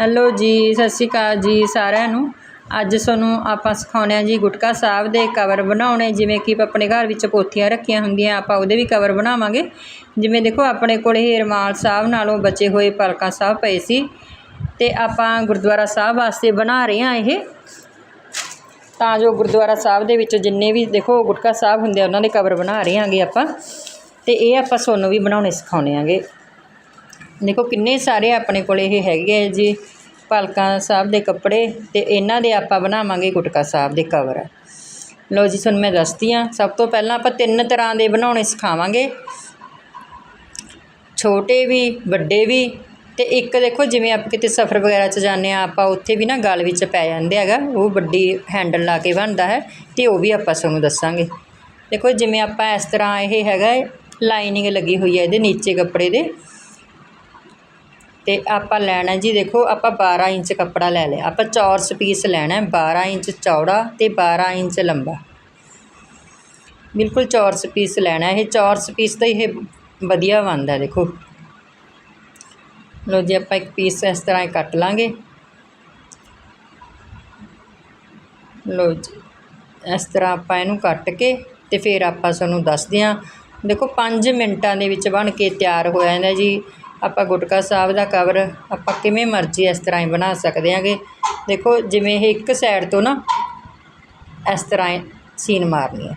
Hello ਜੀ, ਸਤਿ ਸ਼੍ਰੀ ਅਕਾਲ ਜੀ ਸਾਰਿਆਂ ਨੂੰ। ਅੱਜ ਤੁਹਾਨੂੰ ਆਪਾਂ ਸਿਖਾਉਂਦੇ ਹਾਂ ਜੀ ਗੁਟਕਾ ਸਾਹਿਬ ਦੇ ਕਵਰ ਬਣਾਉਣੇ, ਜਿਵੇਂ ਕਿ ਆਪਣੇ ਘਰ ਵਿੱਚ ਪੋਥੀਆਂ ਰੱਖੀਆਂ ਹੁੰਦੀਆਂ, ਆਪਾਂ ਉਹਦੇ ਵੀ ਕਵਰ ਬਣਾਵਾਂਗੇ। ਜਿਵੇਂ ਦੇਖੋ, ਆਪਣੇ ਕੋਲ ਇਹ ਰਮਾਲ ਸਾਹਿਬ ਨਾਲੋਂ ਬਚੇ ਹੋਏ ਪਲਕਾਂ ਸਾਹਿਬ ਪਏ ਸੀ। ਤੇ ਆਪਾਂ ਗੁਰਦੁਆਰਾ ਸਾਹਿਬ ਵਾਸਤੇ ਬਣਾ ਰਹੇ ਹਾਂ ਇਹ। ਤਾਂ ਜੋ ਗੁਰਦੁਆਰਾ ਸਾਹਿਬ ਦੇ ਵਿੱਚ ਜਿੰਨੇ ਵੀ ਦੇਖੋ, ਗੁਟਕਾ ਸਾਹਿਬ ਹੁੰਦੇ ਆ, ਉਹਨਾਂ ਦੇ ਕਵਰ ਬਣਾ ਰਹੇ ਹਾਂਗੇ ਆਪਾਂ। ਤੇ ਇਹ ਆਪਾਂ ਤੁਹਾਨੂੰ ਵੀ ਬਣਾਉਣੇ, ਸਿਖਾਉਣੇ ਆਂਗੇ ਦੇਖੋ ਕਿੰਨੇ ਸਾਰੇ ਆਪਣੇ ਕੋਲ ਇਹ ਹੈਗੇ ਆ ਜੀ, ਪਲਕਾਂ ਸਾਹਿਬ ਦੇ ਕੱਪੜੇ ਤੇ ਇਹਨਾਂ ਦੇ ਆਪਾਂ ਬਣਾਵਾਂਗੇ ਗੁਟਕਾ ਸਾਹਿਬ ਦੇ ਕਵਰ ਲਓ ਜੀ, ਤੁਹਾਨੂੰ ਮੈਂ ਦੱਸਦੀ ਹਾਂ, ਸਭ ਤੋਂ ਪਹਿਲਾਂ ਆਪਾਂ ਤਿੰਨ ਤਰ੍ਹਾਂ ਦੇ ਬਣਾਉਣੇ ਸਿਖਾਵਾਂਗੇ। ਛੋਟੇ ਵੀ, ਵੱਡੇ ਵੀ ਤੇ ਇੱਕ ਦੇਖੋ ਜਿਵੇਂ ਆਪਾਂ ਕਿਤੇ ਸਫ਼ਰ ਵਗੈਰਾ 'ਚ ਜਾਂਦੇ ਆ ਆਪਾਂ ਉੱਥੇ ਵੀ ਨਾ ਗਲ ਵਿੱਚ ਪੈ ਜਾਂਦੇ ਹੈਗਾ, ਉਹ ਵੱਡੀ ਹੈਂਡਲ ਲਾ ਕੇ ਬਣਦਾ ਹੈ ਤੇ ਉਹ ਵੀ ਆਪਾਂ ਤੁਹਾਨੂੰ ਦੱਸਾਂਗੇ। ਦੇਖੋ ਜਿਵੇਂ ਆਪਾਂ ਇਸ ਤਰ੍ਹਾਂ ਇਹ ਹੈਗਾ ਲਾਈਨਿੰਗ ਲੱਗੀ ਹੋਈ ਹੈ ਇਹਦੇ ਨੀਚੇ ਕੱਪੜੇ ਦੇ। ਅਤੇ ਆਪਾਂ ਲੈਣਾ ਜੀ ਦੇਖੋ, ਆਪਾਂ 12 ਇੰਚ ਕੱਪੜਾ ਲੈ ਲਿਆ। ਆਪਾਂ ਚੌਰਸ ਪੀਸ ਲੈਣਾ ਬਾਰ੍ਹਾਂ ਇੰਚ ਚੌੜਾ ਅਤੇ ਬਾਰ੍ਹਾਂ ਇੰਚ ਲੰਬਾ। ਬਿਲਕੁਲ ਚੌਰਸ ਪੀਸ ਲੈਣਾ ਇਹ ਚੌਰਸ ਪੀਸ ਤਾਂ ਇਹ ਵਧੀਆ ਬਣਦਾ ਦੇਖੋ। ਲੋ ਜੀ, ਆਪਾਂ ਇੱਕ ਪੀਸ ਇਸ ਤਰ੍ਹਾਂ ਕੱਟ ਲਾਂਗੇ। ਲੋ ਜੀ, ਇਸ ਤਰ੍ਹਾਂ ਆਪਾਂ ਇਹਨੂੰ ਕੱਟ ਕੇ ਤੇ ਫਿਰ ਆਪਾਂ ਤੁਹਾਨੂੰ ਦੱਸਦੇ ਹਾਂ। ਦੇਖੋ 5 ਮਿੰਟਾਂ ਦੇ ਵਿੱਚ ਬਣ ਕੇ ਤਿਆਰ ਹੋ ਜਾਂਦਾ ਜੀ। ਆਪਾਂ ਗੁਟਕਾ ਸਾਹਿਬ ਦਾ ਕਵਰ ਆਪਾਂ ਕਿਵੇਂ ਮਰਜ਼ੀ ਇਸ ਤਰ੍ਹਾਂ ਹੀ ਬਣਾ ਸਕਦੇ ਹਾਂਗੇ ਦੇਖੋ, ਜਿਵੇਂ ਇਹ ਇੱਕ ਸਾਈਡ ਤੋਂ ਨਾ ਇਸ ਤਰ੍ਹਾਂ ਹੀ ਸੀਨ ਮਾਰਨੀ ਹੈ।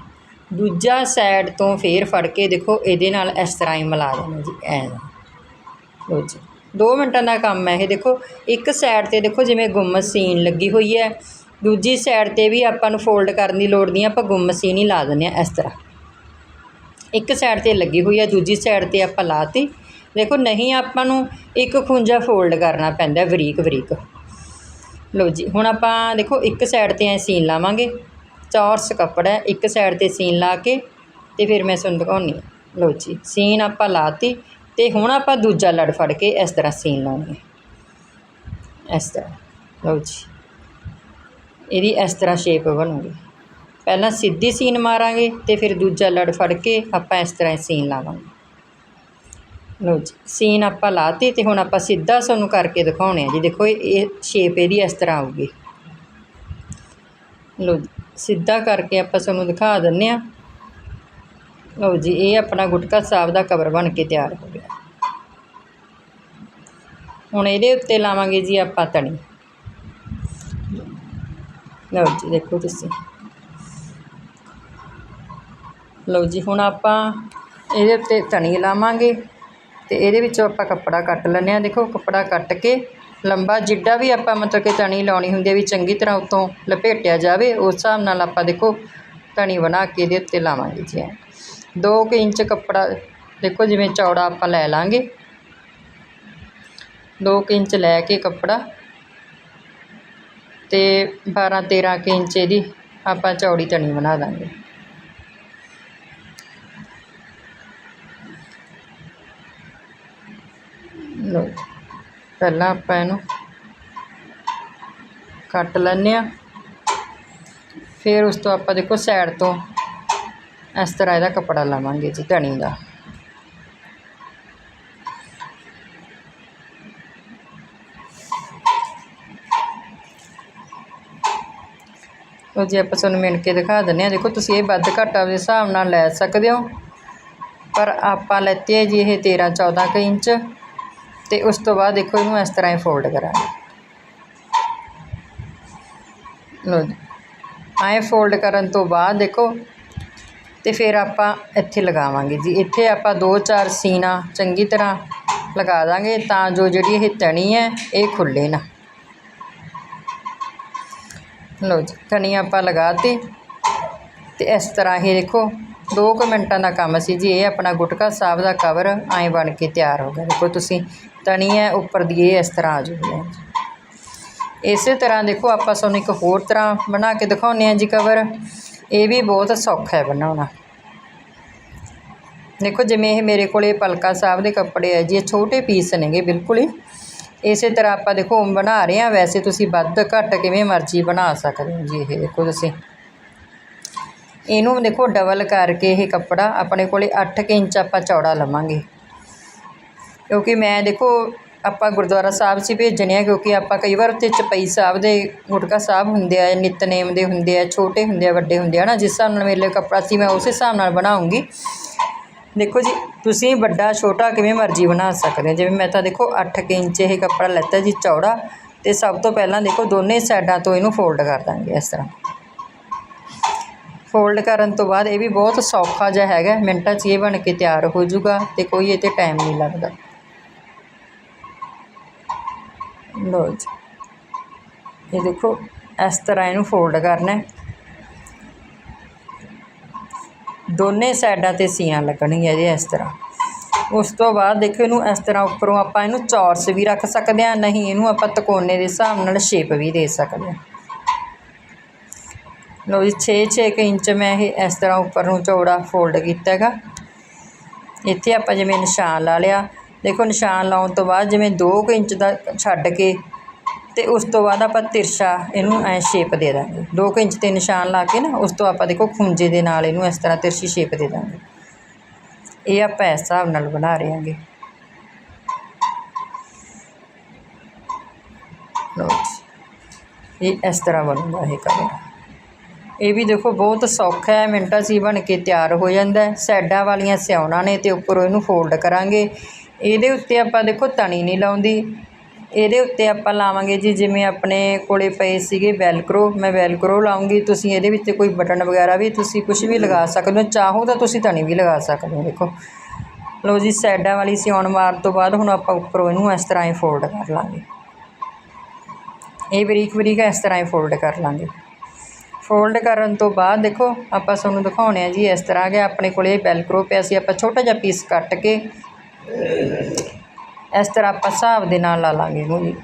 ਦੂਜਾ ਸਾਈਡ ਤੋਂ ਫੇਰ ਫੜ ਕੇ ਦੇਖੋ, ਇਹਦੇ ਨਾਲ ਇਸ ਤਰ੍ਹਾਂ ਹੀ ਮਿਲਾ ਦੇਣਾ ਜੀ, ਐ। ਲੋ ਜੀ 2 ਮਿੰਟਾਂ ਦਾ ਕੰਮ ਹੈ ਇਹ ਦੇਖੋ। ਇੱਕ ਸਾਈਡ ਤੇ ਦੇਖੋ, ਜਿਵੇਂ ਗੁੰਮ ਸੀਨ ਲੱਗੀ ਹੋਈ ਹੈ। ਦੂਜੀ ਸਾਈਡ ਤੇ ਵੀ ਆਪਾਂ ਨੂੰ ਫੋਲਡ ਕਰਨ ਦੀ ਲੋੜ ਨਹੀਂ, ਆਪਾਂ ਗੁੰਮ ਸੀਨ ਹੀ ਲਾ ਦਿੰਦੇ ਆ ਇਸ ਤਰ੍ਹਾਂ। ਇੱਕ ਸਾਈਡ ਤੇ ਲੱਗੀ ਹੋਈ ਹੈ, ਦੂਜੀ ਸਾਈਡ ਤੇ ਆਪਾਂ ਲਾਤੀ ਦੇਖੋ ਨਹੀਂ ਆਪਾਂ ਨੂੰ ਇੱਕ ਖੁੰਝਾ ਫੋਲਡ ਕਰਨਾ ਪੈਂਦਾ ਬਰੀਕ ਬਰੀਕ। ਲਓ ਜੀ, ਹੁਣ ਆਪਾਂ ਦੇਖੋ ਇੱਕ ਸਾਈਡ ਤੇ ਐ ਸੀਨ ਲਾਵਾਂਗੇ। ਚੌਰਸ ਕੱਪੜਾ, ਇੱਕ ਸਾਈਡ ਤੇ ਸੀਨ ਲਾ ਕੇ ਤੇ ਫਿਰ ਮੈਂ ਤੁਹਾਨੂੰ ਦਿਖਾਉਣੀ ਲਓ ਜੀ, ਸੀਨ ਆਪਾਂ ਲਾਤੀ ਤੇ ਹੁਣ ਆਪਾਂ ਦੂਜਾ ਲੜ ਫੜ ਕੇ ਇਸ ਤਰ੍ਹਾਂ ਸੀਨ ਲਾਉਣੀ ਇਸ ਤਰ੍ਹਾਂ, ਲਓ ਜੀ। ਇਹਦੀ ਇਸ ਤਰ੍ਹਾਂ ਸ਼ੇਪ ਬਣੂਗੀ। ਪਹਿਲਾਂ ਸਿੱਧੀ ਸੀਨ ਮਾਰਾਂਗੇ ਤੇ ਫਿਰ ਦੂਜਾ ਲੜ ਫੜ ਕੇ ਆਪਾਂ ਇਸ ਤਰ੍ਹਾਂ ਸੀਨ ਲਾਵਾਂਗੇ। ਲਓ ਜੀ, ਸੀਨ ਆਪਾਂ ਲਾਤੀ ਤੇ ਹੁਣ ਆਪਾਂ ਸਿੱਧਾ ਤੁਹਾਨੂੰ ਕਰਕੇ ਦਿਖਾਉਣੇ ਆ ਜੀ। ਦੇਖੋ, ਇਹ ਸ਼ੇਪ ਇਹਦੀ ਇਸ ਤਰ੍ਹਾਂ ਆਊਗੀ। ਲਓ ਜੀ, ਸਿੱਧਾ ਕਰਕੇ ਆਪਾਂ ਤੁਹਾਨੂੰ ਦਿਖਾ ਦਿੰਨੇ ਆ। ਲਓ ਜੀ, ਇਹ ਆਪਣਾ ਗੁਟਕਾ ਸਾਹਿਬ ਦਾ ਕਵਰ ਬਣ ਕੇ ਤਿਆਰ ਹੋ ਗਿਆ। ਹੁਣ ਇਹਦੇ ਉੱਤੇ ਲਾਵਾਂਗੇ ਜੀ ਆਪਾਂ ਤਣੀ ਲਓ ਜੀ, ਦੇਖੋ ਤੁਸੀਂ। ਲਓ ਜੀ, ਹੁਣ ਆਪਾਂ ਇਹਦੇ ਉੱਤੇ ਤਣੀ ਲਾਵਾਂਗੇ। ਤੇ ਇਹਦੇ ਵਿੱਚੋਂ ਆਪਾਂ ਕੱਪੜਾ ਕੱਟ ਲੈਂਦੇ ਆ ਦੇਖੋ, ਕੱਪੜਾ ਕੱਟ ਕੇ ਲੰਬਾ ਜਿੱਡਾ ਵੀ ਆਪਾਂ ਮਤਲਬ ਕਿ ਤਣੀ ਲਾਉਣੀ ਹੁੰਦੀ ਹੈ ਵੀ ਚੰਗੀ ਤਰ੍ਹਾਂ ਉਤੋਂ ਲਪੇਟਿਆ ਜਾਵੇ, ਉਸ ਹਿਸਾਬ ਨਾਲ ਆਪਾਂ ਦੇਖੋ ਤਣੀ ਬਣਾ ਕੇ ਇਹਦੇ ਉੱਤੇ ਲਾਵਾਂਗੇ ਜੀ ਦੋ ਕੁ ਇੰਚ ਕੱਪੜਾ, ਦੇਖੋ ਜਿਵੇਂ ਚੌੜਾ ਆਪਾਂ ਲੈ ਲਾਂਗੇ। ਦੋ ਕੁ ਇੰਚ ਲੈ ਕੇ ਕੱਪੜਾ ਤੇ 12 13 ਕੁ ਇੰਚ ਇਹਦੀ ਆਪਾਂ ਚੌੜੀ ਤਣੀ ਬਣਾ ਦਾਂਗੇ। ਲਓ ਪਹਿਲਾਂ ਆਪਾਂ ਇਹਨੂੰ ਕੱਟ ਲੈਂਦੇ ਆ ਫਿਰ ਉਸ ਤੋਂ ਆਪਾਂ ਦੇਖੋ ਸਾਈਡ ਤੋਂ ਇਸ ਤਰ੍ਹਾਂ ਇਹਦਾ ਕੱਪੜਾ ਲਾਵਾਂਗੇ ਜੀ ਧਣੀ ਦਾ। ਉਹ ਜੀ, ਆਪਾਂ ਤੁਹਾਨੂੰ ਮਿਣ ਕੇ ਦਿਖਾ ਦਿੰਦੇ ਆ ਦੇਖੋ ਤੁਸੀਂ ਇਹ ਵੱਧ ਘੱਟ ਆਪਦੇ ਹਿਸਾਬ ਨਾਲ ਲੈ ਸਕਦੇ ਹੋ। ਪਰ ਆਪਾਂ ਲੈਤੇ ਜੀ ਇਹ 13 14 ਕੁ ਇੰਚ। ਤੇ ਉਸ ਤੋਂ ਬਾਅਦ ਦੇਖੋ ਇਹਨੂੰ ਇਸ ਤਰ੍ਹਾਂ ਹੀ ਫੋਲਡ ਕਰਾਂਗੇ। ਲੋ ਜੀ। ਆਏ ਫੋਲਡ ਕਰਨ ਤੋਂ ਬਾਅਦ ਦੇਖੋ ਤੇ ਫਿਰ ਆਪਾਂ ਇੱਥੇ ਲਗਾਵਾਂਗੇ ਜੀ। ਇੱਥੇ ਆਪਾਂ ਦੋ ਚਾਰ ਸੀਨਾ ਚੰਗੀ ਤਰ੍ਹਾਂ ਲਗਾ ਦਾਂਗੇ ਤਾਂ ਜੋ ਜਿਹੜੀ ਇਹ ਤਣੀ ਹੈ, ਇਹ ਖੁੱਲੇ ਨਾ। ਲੋ ਜੀ, ਤਣੀ ਆਪਾਂ ਲਗਾਤੀ ਤੇ ਇਸ ਤਰ੍ਹਾਂ ਹੀ ਦੇਖੋ 2 ਕੁ ਮਿੰਟਾਂ ਦਾ ਕੰਮ ਸੀ ਜੀ। ਇਹ ਆਪਣਾ ਗੁਟਕਾ ਸਾਹਿਬ ਦਾ ਕਵਰ ਐਂ ਬਣ ਕੇ ਤਿਆਰ ਹੋ ਗਿਆ। ਦੇਖੋ ਤੁਸੀਂ ਤਣੀ ਹੈ, ਉੱਪਰ ਦੀ ਇਹ ਇਸ ਤਰ੍ਹਾਂ ਆ ਜੂਗੀ ਇਸੇ ਤਰ੍ਹਾਂ ਦੇਖੋ, ਆਪਾਂ ਸਾਨੂੰ ਇੱਕ ਹੋਰ ਤਰ੍ਹਾਂ ਬਣਾ ਕੇ ਦਿਖਾਉਂਦੇ ਹਾਂ ਜੀ ਕਵਰ ਇਹ ਵੀ ਬਹੁਤ ਸੌਖਾ ਹੈ ਬਣਾਉਣਾ। ਦੇਖੋ, ਜਿਵੇਂ ਇਹ ਮੇਰੇ ਕੋਲੇ ਪਲਕਾ ਸਾਹਿਬ ਦੇ ਕੱਪੜੇ ਹੈ ਜੀ, ਇਹ ਛੋਟੇ ਪੀਸ ਨੇਗੇ, ਬਿਲਕੁਲ ਹੀ। ਇਸੇ ਤਰ੍ਹਾਂ ਆਪਾਂ ਦੇਖੋ ਬਣਾ ਰਹੇ ਹਾਂ, ਵੈਸੇ ਤੁਸੀਂ ਵੱਧ ਘੱਟ ਕਿਵੇਂ ਮਰਜ਼ੀ ਬਣਾ ਸਕਦੇ ਹੋ ਜੀ ਇਹ, ਦੇਖੋ ਤੁਸੀਂ। ਇਹਨੂੰ ਦੇਖੋ ਡਬਲ ਕਰਕੇ ਇਹ ਕੱਪੜਾ ਆਪਣੇ ਕੋਲੇ 8 ਇੰਚ ਆਪਾਂ ਚੌੜਾ ਲਵਾਂਗੇ। ਕਿਉਂਕਿ ਮੈਂ ਦੇਖੋ, ਆਪਾਂ ਗੁਰਦੁਆਰਾ ਸਾਹਿਬ 'ਚ ਭੇਜਣੇ ਆ, ਕਿਉਂਕਿ ਆਪਾਂ ਕਈ ਵਾਰ ਉੱਥੇ ਚਪਈ ਸਾਹਿਬ ਦੇ, ਗੁਟਕਾ ਸਾਹਿਬ ਹੁੰਦੇ ਆ, ਨਿਤਨੇਮ ਦੇ ਹੁੰਦੇ ਆ, ਛੋਟੇ ਹੁੰਦੇ ਆ, ਵੱਡੇ ਹੁੰਦੇ ਆ ਨਾ ਜਿਸ ਹਿਸਾਬ ਨਾਲ ਮੇਰੇ ਲਈ ਕੱਪੜਾ ਸੀ, ਮੈਂ ਉਸ ਹਿਸਾਬ ਨਾਲ ਬਣਾਉਂਗੀ। ਦੇਖੋ ਜੀ, ਤੁਸੀਂ ਵੱਡਾ, ਛੋਟਾ ਕਿਵੇਂ ਮਰਜ਼ੀ ਬਣਾ ਸਕਦੇ ਹੋ। ਜਿਵੇਂ ਮੈਂ ਤਾਂ ਦੇਖੋ 8 ਇੰਚ ਇਹ ਕੱਪੜਾ ਲੈਤਾ ਜੀ, ਚੌੜਾ, ਤੇ ਸਭ ਤੋਂ ਪਹਿਲਾਂ ਦੇਖੋ, ਦੋਨੇ ਸਾਈਡਾਂ ਤੋਂ ਇਹਨੂੰ ਫੋਲਡ ਕਰ ਦਾਂਗੇ ਇਸ ਤਰ੍ਹਾਂ। ਫੋਲਡ ਕਰਨ ਤੋਂ ਬਾਅਦ ਇਹ ਵੀ ਬਹੁਤ ਸੌਖਾ ਜਿਹਾ ਹੈਗਾ, ਮਿੰਟਾਂ 'ਚ ਇਹ ਬਣ ਕੇ ਤਿਆਰ ਹੋ ਜਾਊਗਾ ਤੇ ਕੋਈ ਇਹ 'ਤੇ ਟਾਈਮ ਨਹੀਂ ਲੱਗਦਾ। ਲਓ ਜੀ। ਇਹ ਦੇਖੋ, ਇਸ ਤਰ੍ਹਾਂ ਇਹਨੂੰ ਫੋਲਡ ਕਰਨਾ ਦੋਨੇ ਸਾਈਡਾਂ ਤੇ ਸੀਆਂ ਲੱਗਣਗੀਆਂ ਜੀ ਇਸ ਤਰ੍ਹਾਂ। ਉਸ ਤੋਂ ਬਾਅਦ ਦੇਖੋ ਇਹਨੂੰ ਇਸ ਤਰ੍ਹਾਂ ਉੱਪਰੋਂ ਆਪਾਂ ਇਹਨੂੰ ਚੌਰਸ ਵੀ ਰੱਖ ਸਕਦੇ ਹਾਂ, ਨਹੀਂ ਇਹਨੂੰ ਆਪਾਂ ਤਕੋਨੇ ਦੇ ਹਿਸਾਬ ਨਾਲ ਸ਼ੇਪ ਵੀ ਦੇ ਸਕਦੇ ਹਾਂ। ਲਓ ਜੀ 6 6 ਇੰਚ ਮੈਂ ਇਹ ਇਸ ਤਰ੍ਹਾਂ ਉੱਪਰ ਨੂੰ ਚੌੜਾ ਫੋਲਡ ਕੀਤਾ ਹੈਗਾ। ਇੱਥੇ ਆਪਾਂ ਜਿਵੇਂ ਨਿਸ਼ਾਨ ਲਾ ਲਿਆ ਦੇਖੋ ਨਿਸ਼ਾਨ ਲਾਉਣ ਤੋਂ ਬਾਅਦ ਜਿਵੇਂ 2 ਇੰਚ ਦਾ ਛੱਡ ਕੇ ਤੇ ਉਸ ਤੋਂ ਬਾਅਦ ਆਪਾਂ ਤਿਰਸ਼ਾ ਇਹਨੂੰ ਐ ਸ਼ੇਪ ਦੇ ਦਾਂਗੇ। 2 ਇੰਚ ਤੇ ਨਿਸ਼ਾਨ ਲਾ ਕੇ ਨਾ, ਉਸ ਤੋਂ ਆਪਾਂ ਦੇਖੋ ਖੁੰਝੇ ਦੇ ਨਾਲ ਇਹਨੂੰ ਇਸ ਤਰ੍ਹਾਂ ਤਿਰਸ਼ੀ ਸ਼ੇਪ ਦੇ ਦਾਂਗੇ। ਇਹ ਆਪਾਂ ਇਸ ਹਿਸਾਬ ਨਾਲ ਬਣਾ ਰਹੇ ਹਾਂਗੇ। ਲਓ ਇਹ ਇਸ ਤਰ੍ਹਾਂ ਬਣੂਗਾ ਇਹ ਕਲਰ ਇਹ ਵੀ ਦੇਖੋ ਬਹੁਤ ਸੌਖਾ ਹੈ, ਮਿੰਟਾਂ 'ਚ ਬਣ ਕੇ ਤਿਆਰ ਹੋ ਜਾਂਦਾ ਹੈ। ਸਾਈਡਾਂ ਵਾਲੀਆਂ ਸਿਉਣਾ ਨੇ ਤੇ ਉੱਪਰੋਂ ਇਹਨੂੰ ਫੋਲਡ ਕਰਾਂਗੇ। ਇਹਦੇ ਉੱਤੇ ਆਪਾਂ ਦੇਖੋ ਤਣੀ ਨਹੀਂ ਲਾਉਂਦੀ। ਇਹਦੇ ਉੱਤੇ ਆਪਾਂ ਲਾਵਾਂਗੇ ਜੀ, ਜਿਵੇਂ ਆਪਣੇ ਕੋਲੇ ਪਏ ਸੀਗੇ ਵੈਲਕਰੋ ਮੈਂ ਵੈਲਕਰੋ ਲਾਉਂਗੀ, ਤੁਸੀਂ ਇਹਦੇ ਵਿੱਚ ਕੋਈ ਬਟਨ ਵਗੈਰਾ ਵੀ ਤੁਸੀਂ ਕੁਝ ਵੀ ਲਗਾ ਸਕਦੇ ਹੋ। ਚਾਹੋ ਤਾਂ ਤੁਸੀਂ ਤਣੀ ਵੀ ਲਗਾ ਸਕਦੇ ਹੋ, ਦੇਖੋ। ਲਓ ਜੀ, ਸਾਈਡਾਂ ਵਾਲੀ ਸਿਉਣ ਮਾਰਨ ਤੋਂ ਬਾਅਦ ਹੁਣ ਆਪਾਂ ਉੱਪਰੋਂ ਇਹਨੂੰ ਇਸ ਤਰ੍ਹਾਂ ਹੀ ਫੋਲਡ ਕਰ ਲਾਂਗੇ। ਇਹ ਬਰੀਕ ਬਰੀਕ ਇਸ ਤਰ੍ਹਾਂ ਹੀ ਫੋਲਡ ਕਰ ਲਾਂਗੇ। ਫੋਲਡ ਕਰਨ ਤੋਂ ਬਾਅਦ ਦੇਖੋ, ਆਪਾਂ ਤੁਹਾਨੂੰ ਦਿਖਾਉਣੇ ਆ ਜੀ, ਇਸ ਤਰ੍ਹਾਂ ਕਿ ਆਪਣੇ ਕੋਲੇ ਬੈਲਕਰੋ ਪਿਆ ਸੀ। ਆਪਾਂ ਛੋਟਾ ਜਿਹਾ ਪੀਸ ਕੱਟ ਕੇ ਇਸ ਤਰ੍ਹਾਂ ਆਪਾਂ ਹਿਸਾਬ ਦੇ ਨਾਲ ਲਾ ਲਾਂਗੇ ਇਹਨੂੰ ਜੀ।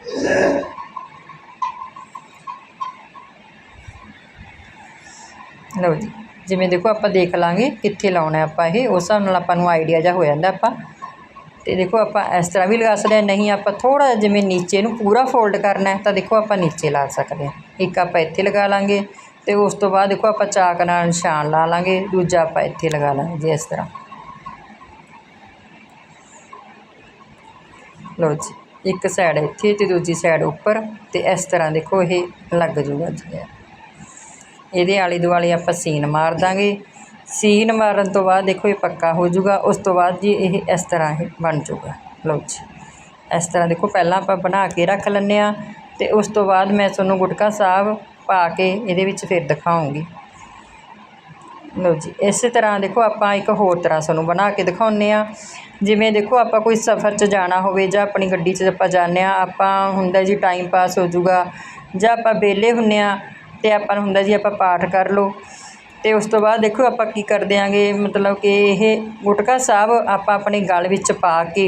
ਲਓ ਜੀ, ਜਿਵੇਂ ਦੇਖੋ ਆਪਾਂ ਦੇਖ ਲਾਂਗੇ ਕਿੱਥੇ ਲਾਉਣਾ ਆਪਾਂ ਇਹ, ਉਸ ਹਿਸਾਬ ਨਾਲ ਆਪਾਂ ਨੂੰ ਆਈਡੀਆ ਜਿਹਾ ਹੋ ਜਾਂਦਾ ਆਪਾਂ। ਤੇ ਦੇਖੋ ਆਪਾਂ ਇਸ ਤਰ੍ਹਾਂ ਵੀ ਲਗਾ ਸਕਦੇ ਹਾਂ, ਨਹੀਂ ਆਪਾਂ ਥੋੜਾ ਜਿਹਾ ਜਿਵੇਂ ਨੀਚੇ ਨੂੰ ਪੂਰਾ ਫੋਲਡ ਕਰਨਾ ਹੈ ਤਾਂ ਦੇਖੋ ਆਪਾਂ ਨੀਚੇ ਲਾ ਸਕਦੇ ਹਾਂ। ਇੱਕ ਆਪਾਂ ਇੱਥੇ ਲਗਾ ਲਾਂਗੇ ਤੇ ਉਸ ਤੋਂ ਬਾਅਦ ਦੇਖੋ ਆਪਾਂ ਚਾਕ ਨਾਲ ਨਿਸ਼ਾਨ ਲਾ ਲਾਂਗੇ, ਦੂਜਾ ਆਪਾਂ ਇੱਥੇ ਲਗਾ ਲਾਂਗੇ ਜੀ ਇਸ ਤਰ੍ਹਾਂ। ਲਓ ਜੀ, ਇੱਕ ਸਾਈਡ ਇੱਥੇ ਤੇ ਦੂਜੀ ਸਾਈਡ ਉੱਪਰ ਤੇ ਇਸ ਤਰ੍ਹਾਂ ਦੇਖੋ ਇਹ ਲੱਗ ਜੂਗਾ ਜੀ। ਇਹਦੇ ਆਲੇ ਦੁਆਲੇ ਆਪਾਂ ਸੀਨ ਮਾਰ ਦਾਂਗੇ। ਸੀਨ ਮਾਰਨ ਤੋਂ ਬਾਅਦ ਦੇਖੋ ਇਹ ਪੱਕਾ ਹੋ ਜਾਊਗਾ ਉਸ ਤੋਂ ਬਾਅਦ ਜੀ ਇਹ ਇਸ ਤਰ੍ਹਾਂ ਇਹ ਬਣ ਜਾਊਗਾ ਲਓ ਜੀ, ਇਸ ਤਰ੍ਹਾਂ ਦੇਖੋ ਪਹਿਲਾਂ ਆਪਾਂ ਬਣਾ ਕੇ ਰੱਖ ਲੈਂਦੇ ਆ ਤੇ ਉਸ ਤੋਂ ਬਾਅਦ ਮੈਂ ਤੁਹਾਨੂੰ ਗੁਟਕਾ ਸਾਹਿਬ ਪਾ ਕੇ ਇਹਦੇ ਵਿੱਚ ਫਿਰ ਦਿਖਾਉਂਗੀ। ਲਓ ਜੀ, ਇਸੇ ਤਰ੍ਹਾਂ ਦੇਖੋ ਆਪਾਂ ਇੱਕ ਹੋਰ ਤਰ੍ਹਾਂ ਤੁਹਾਨੂੰ ਬਣਾ ਕੇ ਦਿਖਾਉਂਦੇ ਆ ਜਿਵੇਂ ਦੇਖੋ ਆਪਾਂ ਕੋਈ ਸਫ਼ਰ 'ਚ ਜਾਣਾ ਹੋਵੇ ਜਾਂ ਆਪਣੀ ਗੱਡੀ 'ਚ ਆਪਾਂ ਜਾਂਦੇ ਆ ਆਪਾਂ ਹੁੰਦਾ ਜੀ ਟਾਈਮ ਪਾਸ ਹੋ ਜਾਊਗਾ ਜਾਂ ਆਪਾਂ ਵਿਹਲੇ ਹੁੰਨੇ ਆ ਤੇ ਆਪਾਂ ਨੂੰ ਹੁੰਦਾ ਜੀ ਆਪਾਂ ਪਾਠ ਕਰ ਲਓ। ਤੇ ਉਸ ਤੋਂ ਬਾਅਦ ਦੇਖੋ ਆਪਾਂ ਕੀ ਕਰ ਦਿਆਂਗੇ ਮਤਲਬ ਕਿ ਇਹ ਗੁਟਕਾ ਸਾਹਿਬ ਆਪਾਂ ਆਪਣੇ ਗਲ ਵਿੱਚ ਪਾ ਕੇ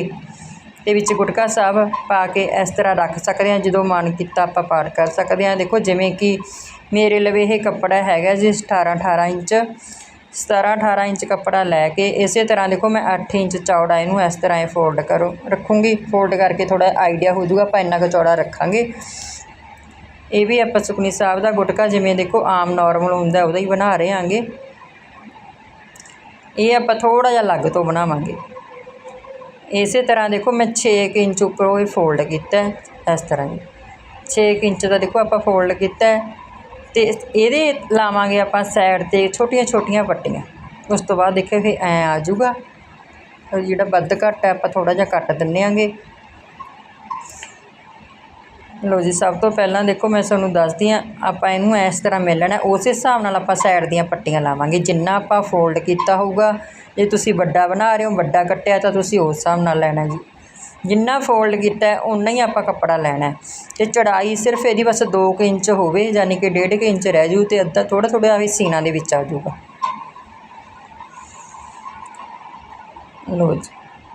ਤੇ ਵਿੱਚ ਗੁਟਕਾ ਸਾਹਿਬ ਪਾ ਕੇ ਇਸ ਤਰ੍ਹਾਂ ਰੱਖ ਸਕਦੇ ਹਾਂ, ਜਦੋਂ ਮਨ ਕੀਤਾ ਆਪਾਂ ਪਾਠ ਕਰ ਸਕਦੇ ਹਾਂ। ਦੇਖੋ, ਜਿਵੇਂ ਕਿ ਮੇਰੇ ਲਵੇ ਇਹ ਕੱਪੜਾ ਹੈਗਾ ਜੀ 18 18 ਇੰਚ 17 18 ਇੰਚ ਕੱਪੜਾ ਲੈ ਕੇ ਇਸੇ ਤਰ੍ਹਾਂ ਦੇਖੋ, ਮੈਂ 8 ਇੰਚ ਚੌੜਾ ਇਹਨੂੰ ਇਸ ਤਰ੍ਹਾਂ ਇਹ ਫੋਲਡ ਕਰੋ, ਰੱਖੂੰਗੀ। ਫੋਲਡ ਕਰਕੇ ਥੋੜਾ ਆਈਡੀਆ ਹੋ ਜਾਊਗਾ, ਆਪਾਂ ਇੰਨਾ ਕੁ ਚੌੜਾ ਰੱਖਾਂਗੇ। ਇਹ ਵੀ ਆਪਾਂ ਸੁਖਨੀ ਸਾਹਿਬ ਦਾ ਗੁਟਕਾ ਜਿਵੇਂ ਦੇਖੋ, ਆਮ ਨਾਰਮਲ ਹੁੰਦਾ, ਉਹਦਾ ਹੀ ਬਣਾ ਰਹੇ ਆਂਗੇ ਇਹ ਆਪਾਂ ਥੋੜਾ ਜਿਹਾ ਅਲੱਗ ਤੋਂ ਬਣਾਵਾਂਗੇ। ਇਸੇ ਤਰ੍ਹਾਂ ਦੇਖੋ ਮੈਂ 6 ਇੰਚ ਉੱਪਰੋਂ ਇਹ ਫੋਲਡ ਕੀਤਾ ਇਸ ਤਰ੍ਹਾਂ ਜੀ 6 ਇੰਚ ਦਾ ਦੇਖੋ ਆਪਾਂ ਫੋਲਡ ਕੀਤਾ ਹੈ ਤੇ ਇਹਦੇ ਲਾਵਾਂਗੇ ਆਪਾਂ ਸਾਈਡ ਤੇ ਛੋਟੀਆਂ ਛੋਟੀਆਂ ਪੱਟੀਆਂ। ਉਸ ਤੋਂ ਬਾਅਦ ਦੇਖਿਓ ਇਹ ਐ ਆ ਜਾਊਗਾ। ਜਿਹੜਾ ਵੱਧ ਘੱਟ ਹੈ ਆਪਾਂ ਥੋੜਾ ਜਿਹਾ ਕੱਟ ਦਿੰਨੇ ਆਂਗੇ। ਲਓ ਜੀ, ਸਭ ਤੋਂ ਪਹਿਲਾਂ ਦੇਖੋ, ਮੈਂ ਤੁਹਾਨੂੰ ਦੱਸਦੀ ਆ ਆਪਾਂ ਇਹਨੂੰ ਇਸ ਤਰ੍ਹਾਂ ਮਿਲਣਾ, ਉਸੇ ਹਿਸਾਬ ਨਾਲ ਆਪਾਂ ਸਾਈਡ ਦੀਆਂ ਪੱਟੀਆਂ ਲਾਵਾਂਗੇ, ਜਿੰਨਾ ਆਪਾਂ ਫੋਲਡ ਕੀਤਾ ਹੋਊਗਾ, ਜੇ ਤੁਸੀਂ ਵੱਡਾ ਬਣਾ ਰਹੇ ਹੋ, ਵੱਡਾ ਕੱਟਿਆ, ਤਾਂ ਤੁਸੀਂ ਉਸ ਹਿਸਾਬ ਨਾਲ ਲੈਣਾ ਜੀ। ਜਿੰਨਾ ਫੋਲਡ ਕੀਤਾ ਉਨਾ ਹੀ ਆਪਾਂ ਕੱਪੜਾ ਲੈਣਾ ਹੈ। ਤੇ ਚੜਾਈ ਸਿਰਫ ਇਹਦੀ ਬਸ 2 ਇੰਚ ਹੋਵੇ, ਯਾਨੀ ਕਿ 1.5 ਇੰਚ ਰਹਿ ਜੂ, ਤੇ ਅੱਧਾ ਥੋੜਾ ਥੋੜਾ ਇਹ ਸੀਨਾ ਦੇ ਵਿੱਚ ਆ ਜਾਊਗਾ। ਲਓ ਜੀ,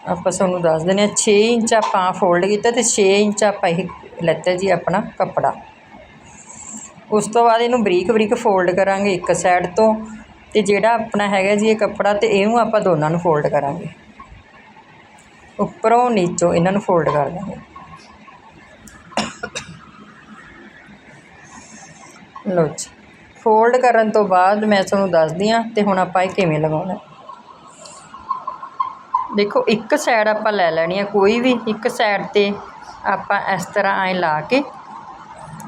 ਆਪਾਂ ਤੁਹਾਨੂੰ ਦੱਸ ਦਿੰਦੇ ਹਾਂ 6 ਇੰਚ ਆਪਾਂ ਫੋਲਡ ਕੀਤਾ ਤੇ 6 ਇੰਚ ਆਪਾਂ ਇਹ ਲੈਤਾ ਜੀ ਆਪਣਾ ਕੱਪੜਾ। ਉਸ ਤੋਂ ਬਾਅਦ ਇਹਨੂੰ ਬਰੀਕ ਬਰੀਕ ਫੋਲਡ ਕਰਾਂਗੇ ਇੱਕ ਸਾਈਡ ਤੋਂ ਤੇ ਜਿਹੜਾ ਆਪਣਾ ਹੈਗਾ ਜੀ ਇਹ ਕੱਪੜਾ ਤੇ ਇਹਨੂੰ ਆਪਾਂ ਦੋਨਾਂ ਨੂੰ ਫੋਲਡ ਕਰਾਂਗੇ। ਉੱਪਰੋਂ ਨੀਚੋਂ ਇਹਨਾਂ ਨੂੰ ਫੋਲਡ ਕਰ ਦਾਂਗੇ। ਲਓ ਜੀ, ਫੋਲਡ ਕਰਨ ਤੋਂ ਬਾਅਦ ਮੈਂ ਤੁਹਾਨੂੰ ਦੱਸਦੀ ਹਾਂ ਤੇ ਹੁਣ ਆਪਾਂ ਇਹ ਕਿਵੇਂ ਲਗਾਉਣਾ ਦੇਖੋ, ਇੱਕ ਸਾਈਡ ਆਪਾਂ ਲੈ ਲੈਣੀ ਹੈ, ਕੋਈ ਵੀ ਇੱਕ ਸਾਈਡ ਤੇ ਆਪਾਂ ਇਸ ਤਰ੍ਹਾਂ ਐ ਲਾ ਕੇ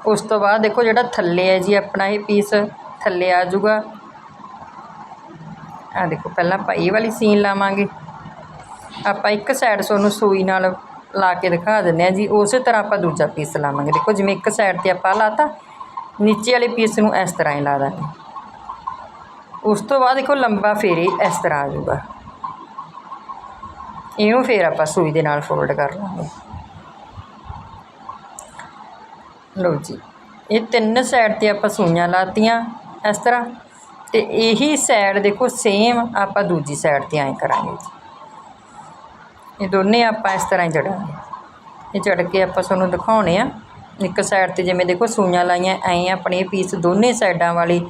ਉਸ ਤੋਂ ਬਾਅਦ ਦੇਖੋ ਜਿਹੜਾ ਥੱਲੇ ਹੈ ਜੀ, ਆਪਣਾ ਇਹ ਪੀਸ ਥੱਲੇ ਆ ਜਾਊਗਾ। ਆ ਦੇਖੋ, ਪਹਿਲਾਂ ਆਪਾਂ ਇਹ ਵਾਲੀ ਸੀਨ ਲਾਵਾਂਗੇ। ਆਪਾਂ ਇੱਕ ਸਾਈਡ ਤੁਹਾਨੂੰ ਸੂਈ ਨਾਲ ਲਾ ਕੇ ਦਿਖਾ ਦਿੰਦੇ ਆ ਜੀ, ਉਸੇ ਤਰ੍ਹਾਂ ਆਪਾਂ ਦੂਜਾ ਪੀਸ ਲਾਵਾਂਗੇ। ਦੇਖੋ, ਜਿਵੇਂ ਇੱਕ ਸਾਈਡ ਤੇ ਆਪਾਂ ਲਾਤਾ, ਨੀਚੇ ਵਾਲੇ ਪੀਸ ਨੂੰ ਇਸ ਤਰ੍ਹਾਂ ਹੀ ਲਾ ਦਾਂਗੇ। ਉਸ ਤੋਂ ਬਾਅਦ ਦੇਖੋ, ਲੰਬਾ ਫੇਰੇ ਇਸ ਤਰ੍ਹਾਂ ਆ ਜਾਊਗਾ। ਇਹਨੂੰ ਫੇਰ ਆਪਾਂ ਸੂਈ ਦੇ ਨਾਲ ਫੋਲਡ ਕਰ ਲਾਂਗੇ। ਲਓ ਜੀ, ਇਹ ਤਿੰਨ ਸਾਈਡ ਤੇ ਆਪਾਂ ਸੂਈਆਂ ਲਾਤੀਆਂ ਇਸ ਤਰ੍ਹਾਂ ਤੇ ਇਹੀ ਸਾਈਡ ਦੇਖੋ ਸੇਮ ਆਪਾਂ ਦੂਜੀ ਸਾਈਡ ਤੇ ਐਂ ਕਰਾਂਗੇ ਜੀ। ਇਹ ਦੋਨੇ ਆਪਾਂ ਇਸ ਤਰ੍ਹਾਂ ਹੀ ਜੜਾਂਗੇ। ਇਹ ਜੜ ਕੇ ਆਪਾਂ ਤੁਹਾਨੂੰ ਦਿਖਾਉਣੇ ਆ। ਇੱਕ ਸਾਈਡ ਤੇ ਜਿਵੇਂ ਦੇਖੋ ਸੂਈਆਂ ਲਾਈਆਂ, ਐਂ ਆਪਣੇ ਪੀਸ ਦੋਨੇ ਸਾਈਡਾਂ ਵਾਲੀ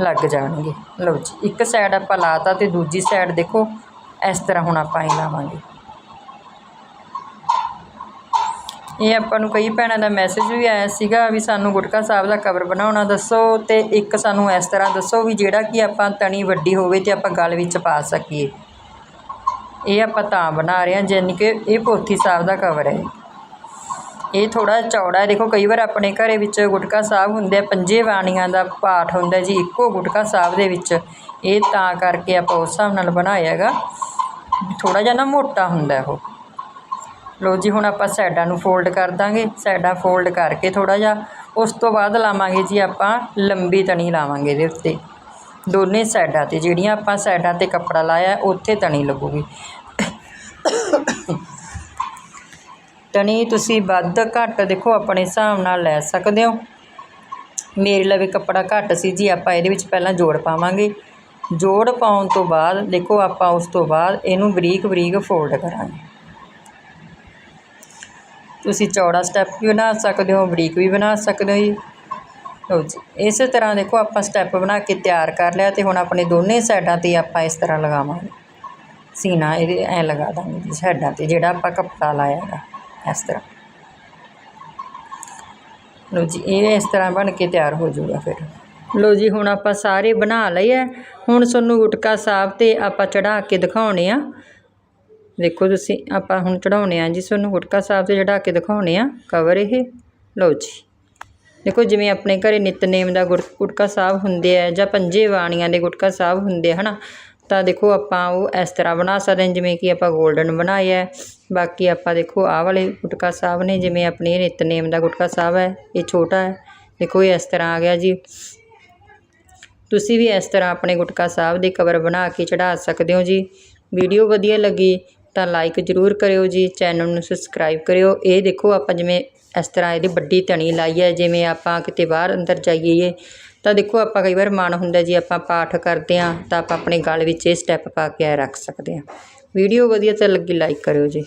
ਲੱਗ ਜਾਣਗੇ। ਲਓ ਜੀ, ਇੱਕ ਸਾਈਡ ਆਪਾਂ ਲਾਤਾ ਤੇ ਦੂਜੀ ਸਾਈਡ ਦੇਖੋ ਇਸ ਤਰ੍ਹਾਂ ਹੁਣ ਆਪਾਂ ਐਂ ਲਾਵਾਂਗੇ। ਇਹ ਆਪਾਂ ਨੂੰ ਕਈ ਭੈਣਾਂ ਦਾ ਮੈਸੇਜ ਵੀ ਆਇਆ ਸੀਗਾ ਵੀ ਸਾਨੂੰ ਗੁਟਕਾ ਸਾਹਿਬ ਦਾ ਕਵਰ ਬਣਾਉਣਾ ਦੱਸੋ ਤੇ ਇੱਕ ਸਾਨੂੰ ਇਸ ਤਰ੍ਹਾਂ ਦੱਸੋ ਵੀ ਜਿਹੜਾ ਕਿ ਆਪਾਂ ਤਣੀ ਵੱਡੀ ਹੋਵੇ ਤੇ ਆਪਾਂ ਗਲ ਵਿੱਚ ਪਾ ਸਕੀਏ। ਇਹ ਆਪਾਂ ਤਾਂ ਬਣਾ ਰਹੇ ਹਾਂ, ਜਾਣੀ ਕਿ ਇਹ ਪੋਥੀ ਸਾਹਿਬ ਦਾ ਕਵਰ ਹੈ। ਇਹ ਥੋੜਾ ਚੌੜਾ ਹੈ। ਦੇਖੋ, ਕਈ ਵਾਰ ਆਪਣੇ ਘਰੇ ਵਿੱਚ ਗੁਟਕਾ ਸਾਹਿਬ ਹੁੰਦੇ ਆ, ਪੰਜੇ ਬਾਣੀਆਂ ਦਾ ਪਾਠ ਹੁੰਦਾ ਜੀ, ਇੱਕੋ ਗੁਟਕਾ ਸਾਹਿਬ ਦੇ ਵਿੱਚ। ਇਹ ਤਾਂ ਕਰਕੇ ਆਪਾਂ ਉਸ ਹਿਸਾਬ ਨਾਲ ਬਣਾਇਆ ਹੈਗਾ। ਥੋੜਾ ਜਿਹਾ ਨਾ ਮੋਟਾ ਹੁੰਦਾ ਉਹ। ਲੋ ਜੀ, ਹੁਣ ਆਪਾਂ ਸਾਈਡਾਂ ਨੂੰ ਫੋਲਡ ਕਰ ਦਾਂਗੇ। ਸਾਈਡਾਂ ਫੋਲਡ ਕਰਕੇ ਥੋੜਾ ਜਿਹਾ, ਉਸ ਤੋਂ ਬਾਅਦ ਲਾਵਾਂਗੇ ਜੀ ਆਪਾਂ ਲੰਬੀ ਤਣੀ ਲਾਵਾਂਗੇ ਇਹਦੇ ਉੱਤੇ। ਦੋਨੇ ਸਾਈਡਾਂ ਤੇ, ਜਿਹੜੀਆਂ ਆਪਾਂ ਸਾਈਡਾਂ ਤੇ ਕੱਪੜਾ ਲਾਇਆ, ਉੱਥੇ ਤਣੀ ਲੱਗੂਗੀ। ਤਣੀ ਤੁਸੀਂ ਵੱਧ ਘੱਟ ਦੇਖੋ, ਆਪਣੇ ਹਿਸਾਬ ਨਾਲ ਲੈ ਸਕਦੇ ਹੋ। ਮੇਰੇ ਲਵੇ ਕੱਪੜਾ ਘੱਟ ਸੀ ਜੀ, ਆਪਾਂ ਇਹਦੇ ਵਿੱਚ ਪਹਿਲਾਂ ਜੋੜ ਪਾਵਾਂਗੇ। ਜੋੜ ਪਾਉਣ ਤੋਂ ਬਾਅਦ ਦੇਖੋ, ਆਪਾਂ ਉਸ ਤੋਂ ਬਾਅਦ ਇਹਨੂੰ ਬਰੀਕ ਬਰੀਕ ਫੋਲਡ ਕਰਾਂਗੇ। ਤੁਸੀਂ ਚੌੜਾ ਸਟੈਪ ਵੀ ਬਣਾ ਸਕਦੇ ਹੋ, ਬਰੀਕ ਵੀ ਬਣਾ ਸਕਦੇ ਹੋ ਜੀ। ਲਓ ਜੀ, ਇਸੇ ਤਰ੍ਹਾਂ ਦੇਖੋ ਆਪਾਂ ਸਟੈਪ ਬਣਾ ਕੇ ਤਿਆਰ ਕਰ ਲਿਆ ਤੇ ਹੁਣ ਆਪਣੇ ਦੋਨੇ ਸਾਈਡਾਂ ਤੇ ਆਪਾਂ ਇਸ ਤਰ੍ਹਾਂ ਲਗਾਵਾਂਗੇ। ਸੀਨਾ ਇਹਦੇ ਐ ਲਗਾ ਦਾਂਗੇ ਜੀ, ਸਾਈਡਾਂ ਤੇ ਜਿਹੜਾ ਆਪਾਂ ਕੱਪੜਾ ਲਾਇਆ ਹੈਗਾ, ਇਸ ਤਰ੍ਹਾਂ। ਲਓ ਜੀ, ਇਹ ਇਸ ਤਰ੍ਹਾਂ ਬਣ ਕੇ ਤਿਆਰ ਹੋ ਜਾਊਗਾ ਫਿਰ। ਲਓ ਜੀ, ਹੁਣ ਆਪਾਂ ਸਾਰੇ ਬਣਾ ਲਏ ਹੈ ਹੁਣ ਤੁਹਾਨੂੰ ਗੁਟਕਾ ਸਾਹਿਬ ਤੇ ਆਪਾਂ ਚੜਾ ਕੇ ਦਿਖਾਉਣੇ ਆ। ਦੇਖੋ ਤੁਸੀਂ, ਆਪਾਂ ਹੁਣ ਚੜਾਉਣੇ ਆ ਜੀ, ਤੁਹਾਨੂੰ ਗੁਟਕਾ ਸਾਹਿਬ ਤੇ ਚੜਾ ਕੇ ਦਿਖਾਉਣੇ ਆ ਕਵਰ ਇਹ। ਲਓ ਜੀ। ਦੇਖੋ, ਜਿਵੇਂ ਆਪਣੇ ਘਰੇ ਨਿਤਨੇਮ ਦਾ ਗੁਰ ਗੁਟਕਾ ਸਾਹਿਬ ਹੁੰਦੇ ਆ, ਜਾਂ ਪੰਜੇ ਬਾਣੀਆਂ ਦੇ ਗੁਟਕਾ ਸਾਹਿਬ ਹੁੰਦੇ ਆ, ਹਨਾ? ਤਾਂ ਦੇਖੋ, ਆਪਾਂ ਉਹ ਇਸ ਤਰ੍ਹਾਂ ਬਣਾ ਸਕਦੇ ਹਾਂ ਜਿਵੇਂ ਕਿ ਆਪਾਂ 골ਡਨ ਬਣਾਇਆ ਹੈ। ਬਾਕੀ ਆਪਾਂ ਦੇਖੋ, ਆਹ ਵਾਲੇ ਗੁਟਕਾ ਸਾਹਿਬ ਨੇ, ਜਿਵੇਂ ਆਪਣੀ ਇਹ ਨਿਤਨੇਮ ਦਾ ਗੁਟਕਾ ਸਾਹਿਬ ਹੈ, ਇਹ ਛੋਟਾ ਹੈ। ਦੇਖੋ, ਇਹ ਇਸ ਤਰ੍ਹਾਂ ਆ ਗਿਆ ਜੀ। ਤੁਸੀਂ ਵੀ ਇਸ ਤਰ੍ਹਾਂ ਆਪਣੇ ਗੁਟਕਾ ਸਾਹਿਬ ਦੇ ਕਵਰ ਬਣਾ ਕੇ ਚੜਾ ਸਕਦੇ ਹੋ ਜੀ। ਵੀਡੀਓ ਵਧੀਆ ਲੱਗੀ ਤਾਂ ਲਾਈਕ ਜ਼ਰੂਰ ਕਰਿਓ ਜੀ ਚੈਨਲ ਨੂੰ ਸਬਸਕ੍ਰਾਈਬ ਕਰਿਓ। ਇਹ ਦੇਖੋ ਆਪਾਂ ਜਿਵੇਂ ਇਸ ਤਰ੍ਹਾਂ ਇਹਦੀ ਵੱਡੀ ਤਣੀ ਲਾਈ ਹੈ, ਜਿਵੇਂ ਆਪਾਂ ਕਿਤੇ ਬਾਹਰ ਅੰਦਰ ਜਾਈਏ, ਤਾਂ ਦੇਖੋ ਆਪਾਂ ਕਈ ਵਾਰ ਮਨ ਹੁੰਦਾ ਜੀ, ਆਪਾਂ ਪਾਠ ਕਰਦੇ ਹਾਂ ਤਾਂ ਆਪਾਂ ਆਪਣੇ ਗਲ ਵਿੱਚ ਇਹ ਸਟੈਪ ਪਾ ਕੇ ਰੱਖ ਸਕਦੇ ਹਾਂ। ਵੀਡੀਓ ਵਧੀਆ ਤਾਂ ਲੱਗੀ ਲਾਈਕ ਕਰਿਓ ਜੀ।